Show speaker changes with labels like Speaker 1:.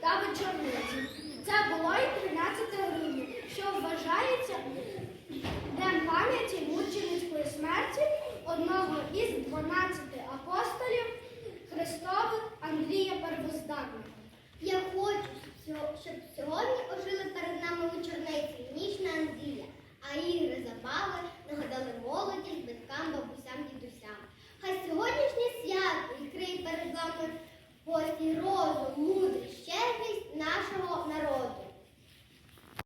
Speaker 1: та вечорниці. Це було й 13 грудня, що вважається днем пам'яті мученицької смерті одного із 12 апостолів Христових Андрія Первоздатного.
Speaker 2: Я хочу, щоб сьогодні ожили.